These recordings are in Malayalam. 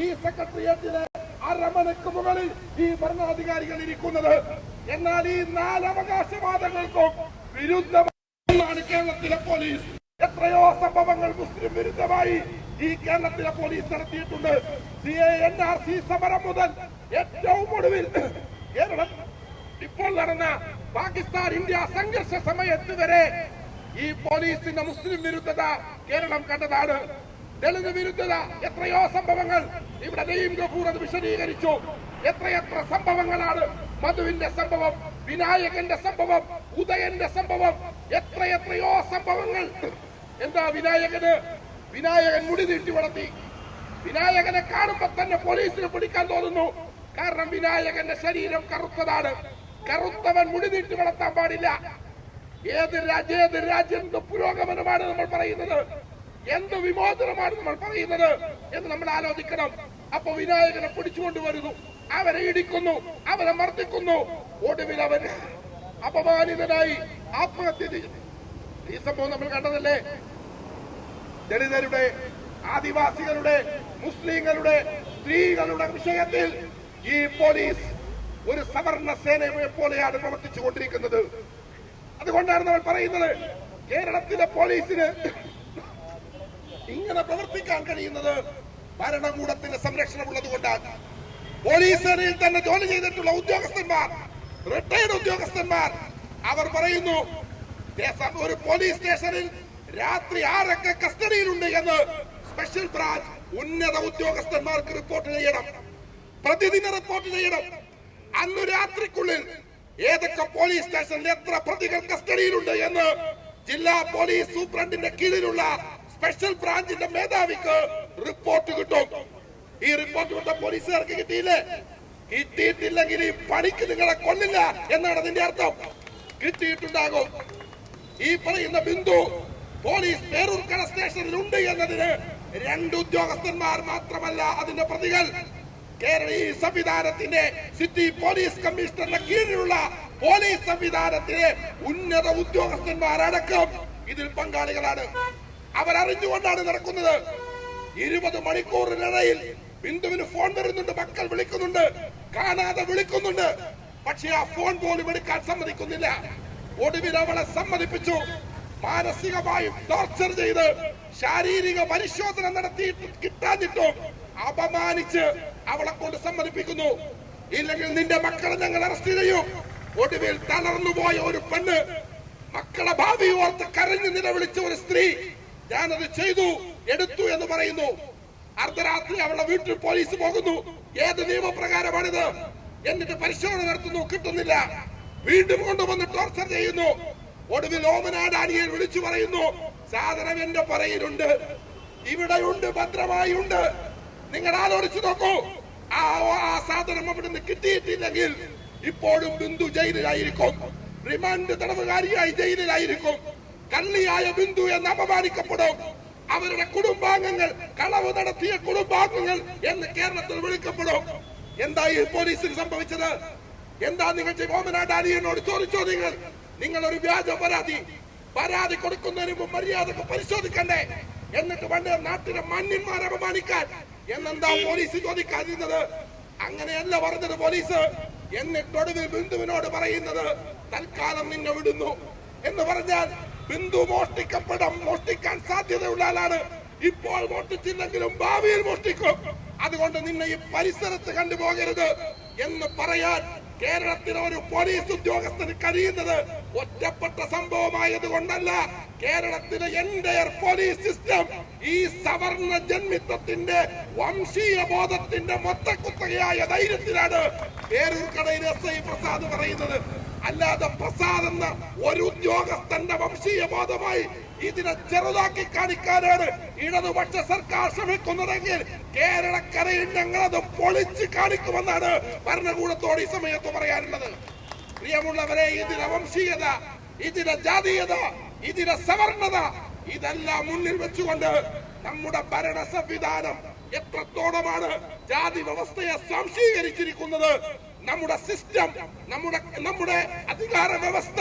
ഈ സെക്രട്ടേറിയറ്റിലെ അരമനക്ക് മുകളിൽ ഈ ഭരണാധികാരികൾ ഇരിക്കുന്നത്. എന്നാൽ ഈ നാല് അവകാശവാദങ്ങൾക്കും വിരുദ്ധമാണ് കേരളത്തിലെ പോലീസ്. എത്രയോ സംഭവങ്ങൾ മുസ്ലിം വിരുദ്ധമായി ഈ കേരളത്തിലെ പോലീസ് നടത്തിയിട്ടുണ്ട്. C A N R C സമരം മുതൽ ഏറ്റവും ഒടുവിൽ കേരളം ഇപ്പോൾ നടന്ന പാകിസ്ഥാൻ ഇന്ത്യ സംഘർഷ സമയത്ത് വരെ ഈ പോലീസിന്റെ മുസ്ലിം വിരുദ്ധത കേരളം കണ്ടതാണ്. ദളിത് വിരുദ്ധത എത്രയോ സംഭവങ്ങൾ ഇവിടെ നെയ്യം കപൂർ അത് വിശദീകരിച്ചു. എത്രയെത്ര സംഭവങ്ങളാണ് മധുവിന്റെ സംഭവം വിനായകന്റെ സംഭവം ഉദയന്റെ സംഭവം എത്രയെത്രയോ സംഭവങ്ങൾ. എന്താ വിനായകന്? വിനായകൻ മുടി നീട്ടി വളർത്തി. വിനായകനെ കാണുമ്പോ തന്നെ പോലീസിന് പിടിക്കാൻ തോന്നുന്നു. കാരണം വിനായകന്റെ ശരീരം കറുത്തതാണ്. കറുത്തവൻ മുടി നീട്ടി വളർത്താൻ പാടില്ല. ഏത് രാജ്യ ഏത് രാജ്യം പുരോഗമനമാണ് നമ്മൾ പറയുന്നത്? എന്ത് വിമോചനമാണ് നമ്മൾ പറയുന്നത് എന്ന് നമ്മൾ ആലോചിക്കണം. അപ്പൊ വിനായകനെ പിടിച്ചുകൊണ്ടുവരുന്നു. അവരെ ഇടിക്കുന്നു. അവരെ മർദ്ദിക്കുന്നു. ഒടുവിൽ അവൻ അപമാനിതനായി ആത്മഹത്യ ചെയ്യുന്നു ഈ സംഭവം നമ്മൾ കണ്ടതല്ലേ? ദളിതരുടെ ആദിവാസികളുടെ മുസ്ലിങ്ങളുടെ സ്ത്രീകളുടെ വിഷയത്തിൽ ഈ പോലീസ് ഒരു സവർണ സേനയെ പോലെയാണ് പ്രവർത്തിച്ചു കൊണ്ടിരിക്കുന്നത് അതുകൊണ്ടാണ് നമ്മൾ പറയുന്നത് കേരളത്തിലെ പോലീസിന് ഇങ്ങനെ പ്രവർത്തിക്കാൻ കഴിയുന്നത് ഭരണകൂടത്തിന്റെ സംരക്ഷണം ഉള്ളത് കൊണ്ടാണ് പോലീസ് സേനയിൽ തന്നെ ജോലി ചെയ്തിട്ടുള്ള ഉദ്യോഗസ്ഥന്മാർ റിട്ടയർഡ് ഉദ്യോഗസ്ഥന്മാർ അവർ പറയുന്നു ഒരു പോലീസ് സ്റ്റേഷനിൽ രാത്രി ആരൊക്കെ കസ്റ്റഡിയിലുണ്ട് എന്ന് സ്പെഷ്യൽ ബ്രാഞ്ച് ഉന്നത ഉദ്യോഗസ്ഥന്മാർക്ക് റിപ്പോർട്ട് ചെയ്യണം. പ്രതിദിന റിപ്പോർട്ട് ചെയ്യണം. അന്ന് രാത്രിക്കുള്ളിൽ ഏതൊക്കെ പോലീസ് സ്റ്റേഷനിൽ എത്ര പ്രതികൾ കസ്റ്റഡിയിലുണ്ട് എന്ന് ജില്ലാ പോലീസ് സൂപ്രണ്ടിന്റെ കീഴിലുള്ള സ്പെഷ്യൽ ബ്രാഞ്ചിന്റെ മേധാവിക്ക് റിപ്പോർട്ട് കിട്ടും. ഈ റിപ്പോർട്ട് കൊണ്ട പോലീസുകാർക്ക് കിട്ടിയില്ലേ? കിട്ടിയിട്ടില്ലെങ്കിൽ ഈ പണിക്ക് നിങ്ങളെ കൊല്ലില്ല എന്നാണ് അതിന്റെ അർത്ഥം. കിട്ടിയിട്ടുണ്ടാകും. ഈ പറയുന്ന ബിന്ദു പോലീസ് പേരൂർക്കട സ്റ്റേഷനിൽ ഉണ്ട് എന്നതിന് രണ്ട് ഉദ്യോഗസ്ഥന്മാർ മാത്രമല്ല അതിന്റെ പ്രതികൾ. കേരള സംവിധാനത്തിന്റെ സിറ്റി പോലീസ് കമ്മീഷണറുടെ കീഴിലുള്ള പോലീസ് സംവിധാനത്തിലെ ഉന്നത ഉദ്യോഗസ്ഥന്മാരടക്കം ഇതിൽ പങ്കാളികളാണ്. അവരറിഞ്ഞുകൊണ്ടാണ് നടക്കുന്നത്. ഇരുപത് മണിക്കൂറിനിടയിൽ ബിന്ദുവിന് ഫോൺ വരുന്നുണ്ട് മക്കൾ വിളിക്കുന്നുണ്ട് കാണാതെ വിളിക്കുന്നുണ്ട്. പക്ഷെ ആ ഫോൺ പോലും എടുക്കാൻ സമ്മതിക്കുന്നില്ല. ഒടുവിൽ അവളെ സമ്മതിപ്പിച്ചു. മാനസികമായും ടോർച്ചർ ചെയ്ത് ശാരീരിക പരിശോധന നടത്തി കിട്ടാഞ്ഞിട്ടും അപമാനിച്ച് അവളെ കൊണ്ട് സമ്മതിപ്പിക്കുന്നു. ഇല്ലെങ്കിൽ നിന്റെ മക്കളെ ഞങ്ങൾ അറസ്റ്റ് ചെയ്യും. ഒടുവിൽ തളർന്നുപോയ ഒരു പെണ്ണ് മക്കളെ ഭാവി ഓർത്ത് കരഞ്ഞു നിലവിളിച്ച ഒരു സ്ത്രീ ഞാനത് ചെയ്തു എടുത്തു എന്ന് പറയുന്നു. അർദ്ധരാത്രി അവളുടെ വീട്ടിൽ പോലീസ് പോകുന്നു. ഏത് നിയമപ്രകാരമാണിത്? എന്നിട്ട് പരിശോധന നടത്തുന്നു കിട്ടുന്നില്ല. വീണ്ടും കൊണ്ടുവന്ന് ടോർച്ചർ ചെയ്യുന്നു. ഒടുവിൽ ഓമനാടാനിയെ വിളിച്ചു പറയുന്നു സാധനം എന്റെ പറയിലുണ്ട് ഇവിടെയുണ്ട് ഭദ്രമായി ഉണ്ട് നിങ്ങൾ ആലോചിച്ചു നോക്കൂ. ആ ആ സാധനം അവിടുന്ന് കിട്ടിയിട്ടില്ലെങ്കിൽ ഇപ്പോഴും ബിന്ദു ജയിലിലായിരിക്കും. റിമാൻഡ് തടവുകാരിയായി ജയിലിലായിരിക്കും. കള്ളിയായ ബിന്ദു എന്ന് അപമാനിക്കപ്പെടും. അവരുടെ കുടുംബാംഗങ്ങൾ കളവ് നടത്തിയ കുടുംബാംഗങ്ങൾ എന്ന് കേരളത്തിൽ വിളിക്കപ്പെടും. എന്താ ഈ പോലീസിന് സംഭവിച്ചത്? എന്താ നിങ്ങൾ ഓമനാടാനിയനോട് ചോദിച്ചോ നിങ്ങൾ? നിങ്ങൾ ഒരു വ്യാജ പരാതി. പരാതി കൊടുക്കുന്നതിന് മുമ്പ് മര്യാദയ്ക്ക് പരിശോധിക്കണ്ടേ? എന്നിട്ട് പണ്ട് നാട്ടിലെ മന്യന്മാരെ അപമാനിക്കാൻ. എന്നെന്താ പോലീസ് ചോദിക്കാതിരുന്നത്? അങ്ങനെയല്ല പറഞ്ഞത് പോലീസ്. എന്നിട്ടൊടുവിൽ ബിന്ദുവിനോട് പറയുന്നത് തൽക്കാലം നിന്നെ വിടുന്നു. എന്ന് പറഞ്ഞാൽ ബിന്ദു മോഷ്ടിക്കപ്പെടാം മോഷ്ടിക്കാൻ സാധ്യതയുള്ള ആളാണ്. ഇപ്പോൾ മോഷ്ടിച്ചില്ലെങ്കിലും ഭാവിയിൽ മോഷ്ടിക്കും. അതുകൊണ്ട് നിന്നെ ഈ പരിസരത്ത് കണ്ടുപോകരുത് എന്ന് പറയാൻ കേരളത്തിലെ ഒരു പോലീസ് ഉദ്യോഗസ്ഥന് കഴിയുന്നത് ഒറ്റപ്പെട്ട സംഭവമായത് കൊണ്ടല്ല കേരളത്തിലെ എൻഡയർ പോലീസ് സിസ്റ്റം ഈ സവർണ ജന്മിത്വത്തിന്റെ വംശീയ ബോധത്തിന്റെ മൊത്തക്കുത്തകയായ ധൈര്യത്തിലാണ് പേരൂർക്കടയിൽ എസ് ഐ പ്രസാദ് പറയുന്നത്. അല്ലാതെ പ്രസാദ് എന്ന ഒരു ഉദ്യോഗസ്ഥന്റെ വംശീയ ബോധമായി ഇതിനെ ചെറുതാക്കി കാണിക്കാനാണ് ഇടതുപക്ഷ സർക്കാർ ശ്രമിക്കുന്നതെങ്കിൽ കേരളക്കരയിൽ ഞങ്ങളത് പൊളിച്ച് കാണിക്കുമെന്നാണ് ഭരണകൂടത്തോട് ഈ സമയത്ത് പറയാനുള്ളത്. പ്രിയമുള്ളവരെ ഇതിലെ വംശീയത ഇതിലെ ജാതീയത ഇതിലെ സവർണത ഇതെല്ലാം മുന്നിൽ വെച്ചുകൊണ്ട് നമ്മുടെ ഭരണ സംവിധാനം എത്രത്തോളമാണ് ജാതി വ്യവസ്ഥയെ സംശീകരിച്ചിരിക്കുന്നത് നമ്മുടെ സിസ്റ്റം നമ്മുടെ നമ്മുടെ അധികാര വ്യവസ്ഥ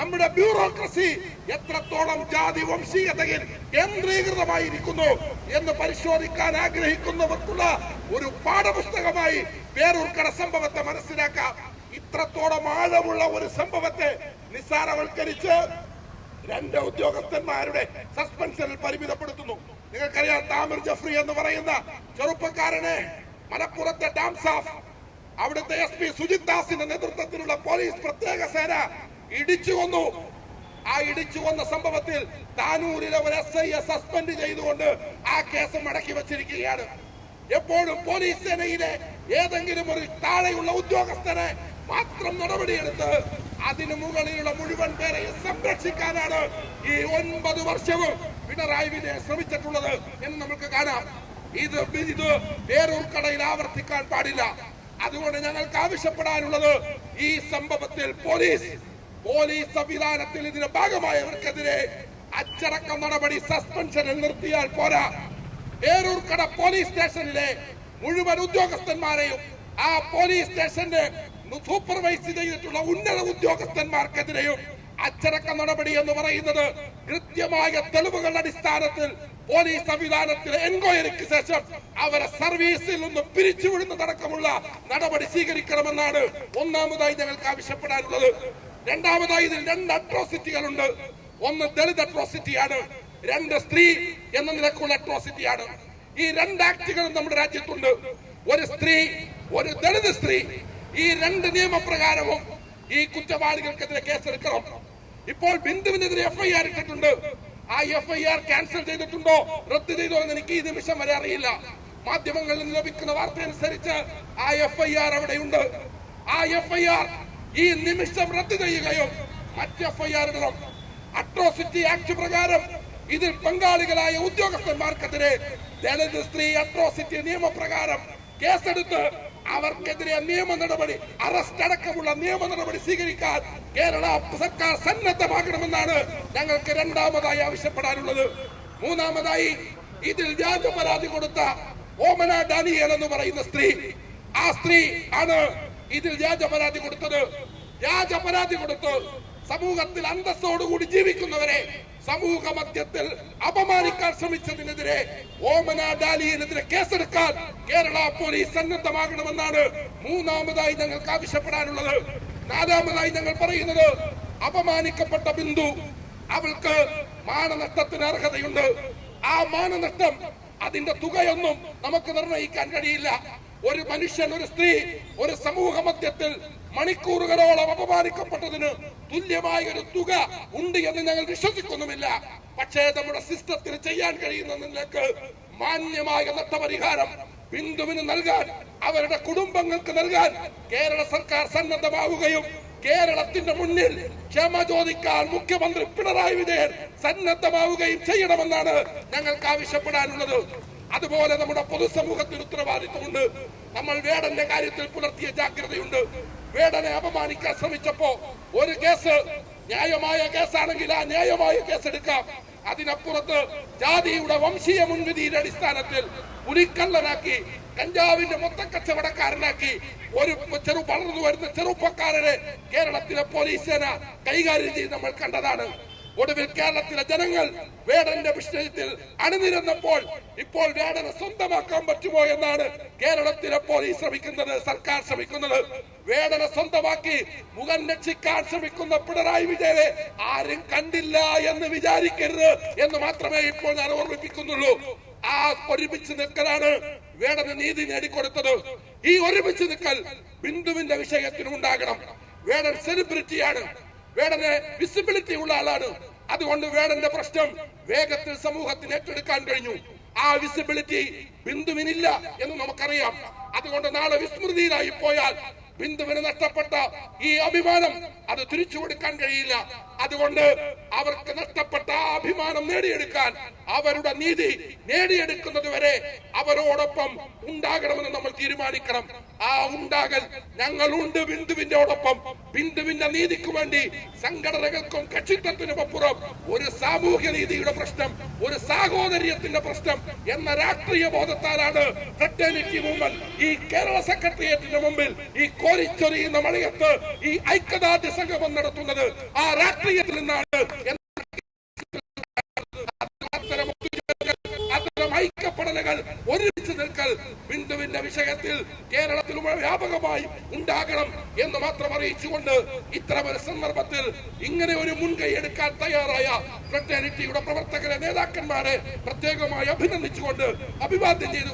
നമ്മുടെ ബ്യൂറോക്രസി എത്രത്തോളം ജാതി വംശീയതയിൽ കേന്ദ്രീകൃതമായിരിക്കുന്നു എന്ന് പരിശോധിക്കാൻ ആഗ്രഹിക്കുന്നവർക്കുള്ള ഒരു പാഠപുസ്തകമായി പേരൂർക്കട സംഭവത്തെ മനസ്സിലാക്കാം. ഇത്രത്തോളം ആഴമുള്ള ഒരു സംഭവത്തെ നിസ്സാരവൽക്കരിച്ച് രണ്ട് ഉദ്യോഗസ്ഥന്മാരുടെ സസ്പെൻഷനിൽ പരിമിതപ്പെടുത്തുന്നു. നിങ്ങൾക്കറിയാം താമിർ ജഫ്രി എന്ന് പറയുന്ന ചെറുപ്പക്കാരനെ മലപ്പുറത്തെ ഡാം സാഫ് അവിടുത്തെ എസ് പി സുജിത് ദാസിന്റെ നേതൃത്വത്തിലുള്ള പോലീസ് പ്രത്യേക സേന ഇടിച്ചു കൊന്നു. ആ ഇടിച്ചു കൊന്ന സംഭവത്തിൽ താനൂരിലെ ഒരു എസ് ഐയെ സസ്പെൻഡ് ചെയ്തുകൊണ്ട് ആ കേസ് മടക്കി വച്ചിരിക്കുകയാണ്. എപ്പോഴും പോലീസ് സേനയിലെ ഏതെങ്കിലും ഒരു താഴെയുള്ള ഉദ്യോഗസ്ഥനെ മാത്രം നടപടിയെടുത്ത് അതിനു മുകളിലുള്ള മുഴുവൻ പേരെയും സംരക്ഷിക്കാനാണ് ഈ ഒൻപത് വർഷവും പിണറായി വിജയൻ ശ്രമിച്ചിട്ടുള്ളത് എന്ന് നമുക്ക് കാണാം. ഇത് ഇത് വേറൊരു കടയിൽ ആവർത്തിക്കാൻ പാടില്ല. അതുകൊണ്ട് ഞങ്ങൾക്ക് ആവശ്യപ്പെടാനുള്ളത് ഈ സംഭവത്തിൽ പോലീസ് പോലീസ് സംവിധാനത്തിൽ ഇതിന്റെ ഭാഗമായവർക്കെതിരെ അച്ചടക്ക നടപടി സസ്പെൻഷനിൽ നിർത്തിയാൽ പോരാ. ഏറൂർക്കട പോലീസ് സ്റ്റേഷനിലെ മുഴുവൻ ഉദ്യോഗസ്ഥന്മാരെയും ആ പോലീസ് സ്റ്റേഷന്റെ സൂപ്പർവൈസ് ചെയ്തിട്ടുള്ള ഉന്നത ഉദ്യോഗസ്ഥന്മാർക്കെതിരെയും അച്ചടക്ക നടപടി എന്ന് പറയുന്നത് കൃത്യമായ തെളിവുകളുടെ അടിസ്ഥാനത്തിൽ പോലീസ് സംവിധാനത്തിൽ എൻക്വയറിക്ക് ശേഷം അവരെ സർവീസിൽ നിന്ന് പിരിച്ചുവിടുന്നതടക്കമുള്ള നടപടി സ്വീകരിക്കണമെന്നാണ് ഒന്നാമതായി ഞങ്ങൾക്ക് ആവശ്യപ്പെടാനുള്ളത്. രണ്ടാമതായി ഇതിൽ രണ്ട് അട്രോസിറ്റികളുണ്ട്. ഒന്ന് ദളിത് അട്രോസിറ്റിയാണ് രണ്ട് സ്ത്രീ എന്ന നിലക്കുള്ള അട്രോസിറ്റിയാണ്. ഈ രണ്ട് ആക്ടുകളും നമ്മുടെ രാജ്യത്തുണ്ട്. ഒരു സ്ത്രീ ഒരു ദളിത് സ്ത്രീ. ഈ രണ്ട് നിയമപ്രകാരവും ഈ കുറ്റവാളികൾക്കെതിരെ കേസെടുക്കണം. ഇപ്പോൾ ബിന്ദുവിനെതിരെ എഫ്ഐആർ ഇട്ടിട്ടുണ്ട്. ആ എഫ്ഐആർ ക്യാൻസൽ ചെയ്തിട്ടുണ്ടോ? റദ്ദ് ചെയ്തോ എന്ന് എനിക്ക് ഈ നിമിഷം വരെ അറിയില്ല. മാധ്യമങ്ങളിൽ നിന്ന് ലഭിക്കുന്ന വാർത്ത അനുസരിച്ച് ആ എഫ്ഐആർ അവിടെയുണ്ട്. ആ എഫ്ഐആർ ഈ നിമിഷം റദ്ദ് ചെയ്യുകയും മറ്റ് എഫ്ഐആർ ഇടണം അട്രോസിറ്റി ആക്ട് പ്രകാരം ഇതിൽ പങ്കാളികളായ ഉദ്യോഗസ്ഥന്മാർക്കെതിരെ ദളിത് സ്ത്രീ അട്രോസിറ്റി നിയമപ്രകാരം കേസെടുത്ത് അവർക്കെതിരെ നിയമ നടപടി അറസ്റ്റ് അടക്കമുള്ള നിയമ നടപടി സ്വീകരിക്കാൻ കേരള സർക്കാർ സന്നദ്ധമാകണമെന്നാണ് ഞങ്ങൾക്ക് രണ്ടാമതായി ആവശ്യപ്പെടാനുള്ളത്. മൂന്നാമതായി ഇതിൽ വ്യാജ പരാതി കൊടുത്ത ഓമന ഡാനിയൽ എന്ന് പറയുന്ന സ്ത്രീ ആ സ്ത്രീ ആണ് ഇതിൽ വ്യാജ പരാതി കൊടുത്തത്. വ്യാജ പരാതി കൊടുത്ത് സമൂഹത്തിൽ അന്തസ്സോടുകൂടി ജീവിക്കുന്നവരെ സമൂഹ മധ്യത്തിൽ അപമാനിക്കാൻ ശ്രമിച്ചതിനെതിരെ ഓമന ഡാലിയനെതിരെ കേസെടുക്കാൻ കേരള പോലീസ് സന്നദ്ധമാകണമെന്നാണ് മൂന്നാമതായി ഞങ്ങൾക്ക് ആവശ്യപ്പെടാനുള്ളത്. നാലാമതായി ഞങ്ങൾ പറയുന്നത് അപമാനിക്കപ്പെട്ട ബിന്ദു അവൾക്ക് മാനനഷ്ടത്തിന് അർഹതയുണ്ട്. ആ മാനനഷ്ടം അതിന്റെ തുകയൊന്നും നമുക്ക് നിർണയിക്കാൻ കഴിയില്ല. ഒരു മനുഷ്യൻ ഒരു സ്ത്രീ ഒരു സമൂഹ മധ്യത്തിൽ മണിക്കൂറുകളോളം അപമാനിക്കപ്പെട്ടതിന് തുല്യമായ ഒരു തുക ഉണ്ട് എന്ന് ഞങ്ങൾ വിശ്വസിക്കുന്നുമില്ല പക്ഷേ നമ്മുടെ സിസ്റ്റത്തിന് ചെയ്യാൻ കഴിയുന്ന നിലയ്ക്ക് മാന്യമായ നഷ്ടപരിഹാരം ബിന്ദുവിന് നൽകാൻ അവരുടെ കുടുംബങ്ങൾക്ക് നൽകാൻ കേരള സർക്കാർ സന്നദ്ധമാവുകയും കേരളത്തിന്റെ മുന്നിൽ ക്ഷമ ചോദിക്കാൻ മുഖ്യമന്ത്രി പിണറായി വിജയൻ സന്നദ്ധമാവുകയും ചെയ്യണമെന്നാണ് ഞങ്ങൾക്ക് ആവശ്യപ്പെടാനുള്ളത്. അതുപോലെ നമ്മുടെ പൊതുസമൂഹത്തിന് ഉത്തരവാദിത്വമുണ്ട്. നമ്മൾ വേടന്റെ കാര്യത്തിൽ പുലർത്തിയ ജാഗ്രതയുണ്ട്. വേടനെ അപമാനിക്കാൻ ശ്രമിച്ചപ്പോ ഒരു കേസ് ന്യായമായ കേസാണെങ്കിൽ ആ ന്യായമായ കേസ് എടുക്കാം. അതിനപ്പുറത്ത് ജാതിയുടെ വംശീയ മുൻവിധിയുടെ അടിസ്ഥാനത്തിൽ പുലിക്കള്ളനാക്കി കഞ്ചാവിന്റെ മൊത്തം കച്ചവടക്കാരനാക്കി ഒരു ചെറു വളർന്നു വരുന്ന ചെറുപ്പക്കാരനെ കേരളത്തിലെ പോലീസ് സേന കൈകാര്യം ചെയ്ത് നമ്മൾ കണ്ടതാണ്. ഒടുവിൽ കേരളത്തിലെ ജനങ്ങൾ വേടന്റെ വിഷയത്തിൽ അണിനിരന്നപ്പോൾ ഇപ്പോൾ വേടനെ സ്വന്തമാക്കാൻ പറ്റുമോ എന്നാണ് കേരളത്തിലെ പോലീസ് ശ്രമിക്കുന്നത് സർക്കാർ ശ്രമിക്കുന്നത്. വേടനെ സ്വന്തമാക്കി മുഖം രക്ഷിക്കാൻ ശ്രമിക്കുന്ന പിണറായി വിജയനെ ആരും കണ്ടില്ല എന്ന് വിചാരിക്കരുത് എന്ന് മാത്രമേ ഇപ്പോൾ ഞാൻ ഓർമ്മിപ്പിക്കുന്നുള്ളൂ. ആ ഒരുമിച്ച് നിൽക്കലാണ് വേടന് നീതി നേടിക്കൊടുത്തത്. ഈ ഒരുമിച്ച് നിൽക്കൽ ബിന്ദുവിന്റെ വിഷയത്തിനും ഉണ്ടാകണം. വേടൻ സെലിബ്രിറ്റിയാണ് വേടന് വിസിബിലിറ്റി ഉള്ള ആളാണ്. അതുകൊണ്ട് വേടന്റെ പ്രശ്നം വേഗത്തിൽ സമൂഹത്തിന് ഏറ്റെടുക്കാൻ കഴിഞ്ഞു. ആ വിസിബിലിറ്റി ബിന്ദുവിനില്ല എന്ന് നമുക്കറിയാം. അതുകൊണ്ട് നാളെ വിസ്മൃതിയിലായി പോയാൽ ബിന്ദുവിന് നഷ്ടപ്പെട്ട ഈ അഭിമാനം അത് തിരിച്ചു കൊടുക്കാൻ കഴിയില്ല. അതുകൊണ്ട് അവർക്ക് നഷ്ടപ്പെട്ട അഭിമാനം നേടിയെടുക്കാൻ അവരുടെ നീതി നേടിയെടുക്കുന്നത് വരെ അവരോടൊപ്പം ഉണ്ടാകണമെന്ന് നമ്മൾ തീരുമാനിക്കണം. ആ ഉണ്ടാകൽ ഞങ്ങളുണ്ട് ബിന്ദുവിന്റെ ഒപ്പം. ബിന്ദുവിന്റെ നീതിക്ക് വേണ്ടി സംഘടനകൾക്കും കക്ഷിത്വത്തിനും അപ്പുറം ഒരു സാമൂഹ്യ നീതിയുടെ പ്രശ്നം ഒരു സാഹോദര്യത്തിന്റെ പ്രശ്നം എന്ന രാഷ്ട്രീയ ബോധത്താലാണ് ഫ്രറ്റേണിറ്റി മൂവ്മെന്റ് ഈ കേരള സെക്രട്ടേറിയറ്റിന്റെ മുമ്പിൽ ഈ കോരിച്ചൊരിയുന്ന മഴയത്ത് ഈ ഐക്യദാർഢ്യ സംഗമം നടത്തുന്നത്. ആ രാഷ്ട്രീയത്തിൽ നിന്നാണ് അത്തരം അത്തരം ഐക്യ സംഘടനകൾ ഒരുമിച്ച് നിൽക്കൽ ബിന്ദുവിന്റെ വിഷയത്തിൽ കേരളത്തിൽ വ്യാപകമായി ഉണ്ടാകണം എന്ന് മാത്രം അറിയിച്ചുകൊണ്ട് ഇത്തരമൊരു സന്ദർഭത്തിൽ ഇങ്ങനെ ഒരു മുൻകൈ എടുക്കാൻ തയ്യാറായ ഫ്രട്ടേണിറ്റിയുടെ പ്രവർത്തകരെ നേതാക്കന്മാരെ പ്രത്യേകമായി അഭിനന്ദിച്ചുകൊണ്ട് അഭിവാദ്യം ചെയ്തു